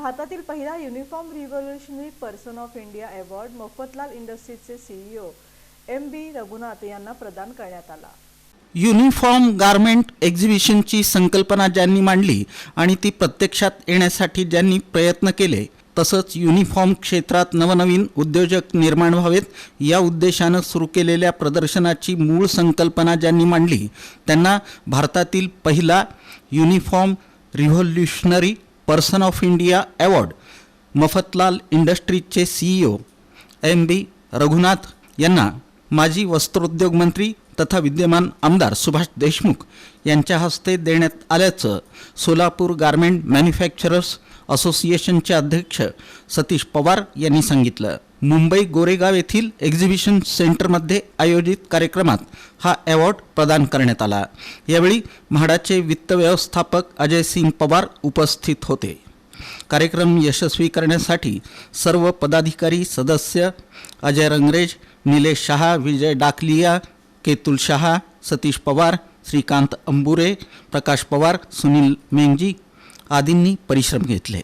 भारतातील पहिला uniform revolutionary person of India award Mafatlal इंडस्ट्रीजचे CEO M B Raghunath यांना प्रदान करण्यात आला. युनिफॉर्म गारमेंट एक्झिबिशनची संकल्पना ज्यांनी मांडली आणि ती प्रत्यक्षात येण्यासाठी ज्यांनी प्रयत्न केले तसंच युनिफॉर्म क्षेत्रात नवनवीन उद्योजक निर्माण व्हावेत या उद्देशानं सुरू केलेल्या प्रदर्शनाची मूळ संकल्पना ज्यांनी मांडली त्यांना भारतातील पहिला uniform revolutionary person of India award Mafatlal इंडस्ट्रीजचे CEO M B Raghunath यांना माजी वस्त्रोद्योग मंत्री तथा विद्यमान आमदार सुभाष देशमुख यांच्या हस्ते देण्यात आल्याचं सोलापूर गारमेंट मॅन्युफॅक्चरर्स असोसिएशनचे अध्यक्ष सतीश पवार यांनी सांगितलं. मुंबई गोरेगाव येथील एक्झिबिशन सेंटरमध्ये आयोजित कार्यक्रमात हा अवॉर्ड प्रदान करण्यात आला. यावेळी म्हाडाचे वित्त व्यवस्थापक अजय सिंग पवार उपस्थित होते. कार्यक्रम यशस्वी करण्यासाठी सर्व पदाधिकारी सदस्य अजय रंगरेज निलेश शहा विजय डाकलिया केतुल शहा सतीश पवार श्रीकांत अंबुरे प्रकाश पवार सुनील मेंगजी आदींनी परिश्रम घेतले.